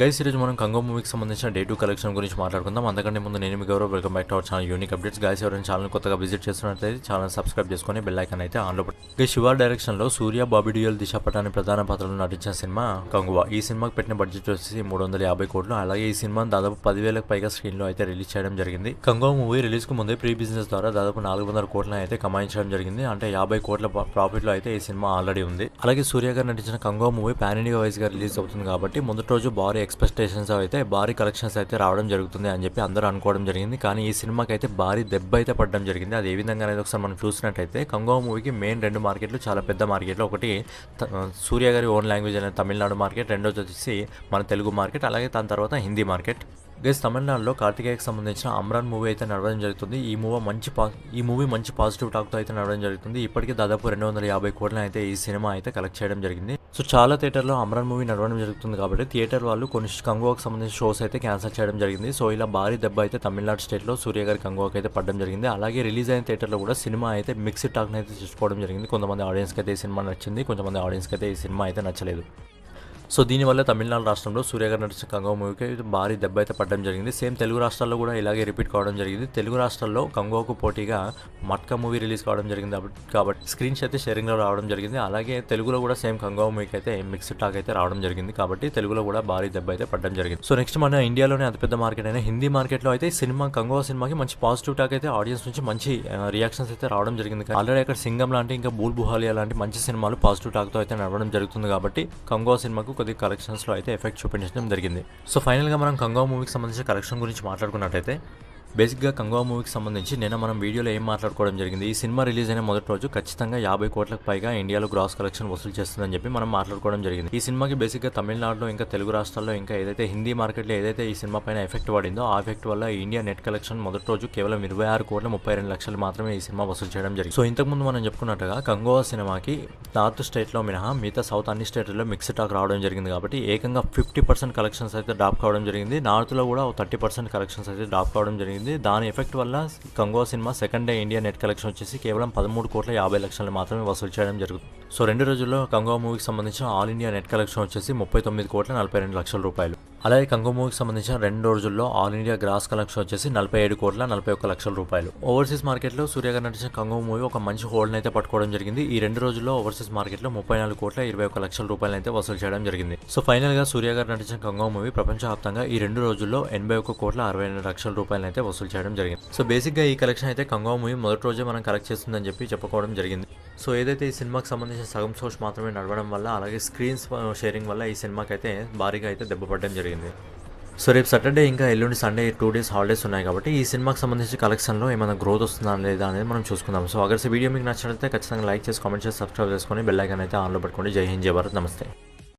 Guys ఈరోజు మనం Congo మూవీకి సంబంధించిన డే టూ కలెక్షన్ గురించి మాట్లాడుకుందాం. అందుకంటే ముందు నేను మీ Gaurav welcome back to our channel unique updates guys ఎవరైనా ఛానల్ కొత్తగా విజిట్ చేస్తున్నట్లయితే ఛానల్ సబ్స్క్రైబ్ చేసుకొని బెల్ ఐకాన్ అయితే ఆన్లో పెట్టి శివ డైరెక్షన్లో సూర్య బాబీ డియోల్ దిశ పటాని ప్రధాన పాత్రలో నటించిన సినిమా కంగువా. ఈ సినిమాకి పెట్టిన బడ్జెట్ వచ్చేసి మూడు వందల యాభై కోట్లు. అలాగే ఈ సినిమా దాదాపు పదివేలకు పైగా స్క్రీన్లో అయితే రిలీజ్ చేయడం జరిగింది. కంగో మూవీ రిలీజ్కు ముందే ప్రీ బిజినెస్ ద్వారా దాదాపు నాలుగు వందల కోట్లను అయితే కమాయించడం జరిగింది. అంటే యాభై కోట్ల ప్రాఫిట్లో అయితే ఈ సినిమా ఆల్రెడీ ఉంది. అలాగే సూర్య గారు నటించిన కంగో మూవీ పాన్ ఇండియా వైజ్గా రిలీజ్ అవుతుంది కాబట్టి మొదటి రోజు భారీ ఎక్స్పెక్టేషన్స్ అయితే భారీ కలెక్షన్స్ అయితే రావడం జరుగుతుంది అని చెప్పి అందరూ అనుకోవడం జరిగింది. కానీ ఈ సినిమాకి అయితే భారీ దెబ్బ అయితే పడడం జరిగింది. అది ఏ విధంగా అనేది ఒకసారి మనం చూసినట్టయితే కంగో మూవీకి మెయిన్ రెండు మార్కెట్లు చాలా పెద్ద మార్కెట్లు. ఒకటి సూర్య గారి ఓన్ లాంగ్వేజ్ అనేది తమిళనాడు మార్కెట్. రెండోది వచ్చేసి మన తెలుగు మార్కెట్. అలాగే దాని తర్వాత హిందీ మార్కెట్. గైస్ తమిళనాడులో కార్తికేయకి సంబంధించిన అమ్రాన్ మూవీ అయితే నడవడం జరుగుతుంది. ఈ మూవీ మంచి పా ఈ మూవీ మంచి పాజిటివ్ టాక్తో అయితే నడవడం జరుగుతుంది. ఇప్పటికే దాదాపు రెండు వందల యాభై కోట్లను అయితే ఈ సినిమా అయితే కలెక్ట్ చేయడం జరిగింది. సో చాలా థియేటర్లో అమ్రాన్ మూవీ నడవడం జరుగుతుంది కాబట్టి థియేటర్ వాళ్ళు కొన్ని కంగోకి సంబంధించిన షోస్ అయితే క్యాన్సిల్ చేయడం జరిగింది. సో ఇలా భారీ దెబ్బ అయితే తమిళనాడు స్టేట్లో సూర్య గారి కంగువాకు అయితే పడడం జరిగింది. అలాగే రిలీజ్ అయిన థియేటర్లో కూడా సినిమా అయితే మిక్స్డ్ టాక్ని అయితే చూసుకోవడం జరిగింది. కొంతమంది ఆడియన్స్కి అయితే ఈ సినిమా నచ్చింది కొంతమంది ఆడియన్స్కి అయితే ఈ సినిమా అయితే నచ్చలేదు. సో దీనివల్ల తమిళనాడు రాష్ట్రంలో సూర్యగారు నటించిన కంగో మూవీకి భారీ దెబ్బ అయితే పడడం జరిగింది. సేమ్ తెలుగు రాష్ట్రాల్లో కూడా ఇలాగే రిపీట్ కావడం జరిగింది. తెలుగు రాష్ట్రాల్లో కంగోకు పోటీగా మట్కా మూవీ రిలీజ్ కావడం జరిగింది కాబట్టి- స్క్రీన్స్ అయితే షేరింగ్లో రావడం జరిగింది. అలాగే తెలుగులో కూడా సేమ్ కంగో మూవీకి అయితే మిక్స్డ్ టాక్ అయితే రావడం జరిగింది కాబట్టి తెలుగులో కూడా భారీ దెబ్బ అయితే పడడం జరిగింది. సో నెక్స్ట్ మన ఇండియాలోనే అతిపెద్ద మార్కెట్ అయిన హిందీ మార్కెట్లో అయితే సినిమా కంగో సినిమాకి మంచి పాజిటివ్ టాక్ అయితే ఆడియన్స్ నుంచి మంచి రియాక్షన్స్ అయితే రావడం జరిగింది. ఆల్రెడీ అక్కడ సింగం లాంటి ఇంకా బూల్ బుహాలియా లాంటి మంచి సినిమాలు పాజిటివ్ టాక్తో అయితే నడవడం జరుగుతుంది కాబట్టి కంగో సినిమాకు కొద్ది కలెక్షన్స్లో అయితే ఎఫెక్ట్ చూపించడం జరిగింది. సో ఫైనల్గా మనం కంగో మూవీకి సంబంధించిన కలెక్షన్ గురించి మాట్లాడుకున్నట్టయితే బేసిక్గా కంగో మూవీకి సంబంధించి నిన్న మనం వీడియోలో ఏం మాట్లాడుకోవడం జరిగింది? ఈ సినిమా రిలీజ్ అయిన మొదటి రోజు ఖచ్చితంగా యాభై కోట్లకు పైగా ఇండియాలో గ్రాస్ కలెక్షన్ వసూలు చేస్తుందని చెప్పి మనం మాట్లాడుకోవడం జరిగింది. ఈ సినిమాకి బేసిక్గా తమిళనాడులో ఇంకా తెలుగు రాష్ట్రాల్లో ఇంకా ఏదైతే హిందీ మార్కెట్లో ఏదైతే ఈ సినిమా పైన ఎఫెక్ట్ పడిందో ఆ ఎఫెక్ట్ వల్ల ఇండియా నెట్ కలెక్షన్ మొదటి రోజు కేవలం ఇరవై ఆరు కోట్ల ముప్పై రెండు లక్షలు మాత్రమే ఈ సినిమా వసూలు చేయడం జరిగింది. సో ఇంతకుముందు మనం చెప్పుకున్నట్టుగా కంగోవా సినిమాకి నార్త్ స్టేట్లో మినహా మిగతా సౌత్ అన్ని స్టేట్లలో మిక్స్ టాక్ రావడం జరిగింది కాబట్టి ఏకంగా ఫిఫ్టీ పర్సెంట్ కలెక్షన్స్ అయితే డ్రాప్ కావడం జరిగింది. నార్త్లో కూడా థర్టీ పర్సెంట్ కలెక్షన్స్ అయితే డ్రాప్ కావడం జరిగింది. దాని ఎఫెక్ట్ వల్ల Kanguva cinema second day India net collection వచ్చేసి కేవలం పదమూడు కోట్ల యాభై లక్షలు మాత్రమే వసూలు చేయడం జరుగుతుంది. సో రెండు రోజుల్లో కంగో మూవీకి సంబంధించిన ఆల్ ఇండియా నెట్ కలెక్షన్ వచ్చేసి ముప్పై తొమ్మిది కోట్ల నలభై రెండు లక్షల రూపాయలు. అలాగే కంగో మూవీకి సంబంధించిన రెండు రోజుల్లో ఆల్ ఇండియా గ్రాస్ కలెక్షన్ వచ్చేసి నలభై ఏడు కోట్ల నలభై ఒక్క లక్షల రూపాయలు. ఓవర్సీస్ మార్కెట్లో సూర్య గారు నటించిన కంగు మూవీ ఒక మంచి హోల్డ్ని అయితే పట్టుకోవడం జరిగింది. ఈ రెండు రోజుల్లో ఓవర్సీస్ మార్కెట్లో ముప్పై నాలుగు కోట్ల ఇరవై ఒక్క లక్షల రూపాయలు అయితే వసూలు చేయడం జరిగింది. సో ఫైనల్గా సూర్య గారు నటించిన కంగో మూవీ ప్రపంచవ్యాప్తంగా ఈ రెండు రోజుల్లో ఎనభై ఒక్క కోట్ల అరవై ఎనిమిది లక్షల రూపాయలు అయితే వసూలు చేయడం జరిగింది. సో బేసిక్గా ఈ కలెక్షన్ అయితే కంగో మూవీ మొదటి రోజే మనం కలెక్ట్ చేస్తుందని చెప్పి చెప్పుకోవడం జరిగింది. సో ఏదైతే ఈ సినిమాకి సంబంధించిన సగం సోర్స్ మాత్రమే నడవడం వల్ల అలాగే స్క్రీన్స్ షేరింగ్ వల్ల ఈ సినిమాకి అయితే భారీగా అయితే దెబ్బపడడం జరిగింది. సో రేపు సాటర్డే ఇంకా ఎల్లుండి సండే టూ డేస్ హాలిడేస్ ఉన్నాయి కాబట్టి ఈ సినిమాకి సంబంధించి కలెక్షన్లో ఏమైనా గ్రోత్ వస్తుందా లేదా అనేది మనం చూసుకుందాం. సో అగర్స్ వీడియో మీకు నచ్చినట్లయితే ఖచ్చితంగా లైక్ చేసి కామెంట్ చేసి సబ్స్క్రైబ్ చేసుకొని బెల్ ఐకాన్ అయితే ఆన్లో పెట్టుకోండి. జై హింద్ జై భారత్ నమస్తే.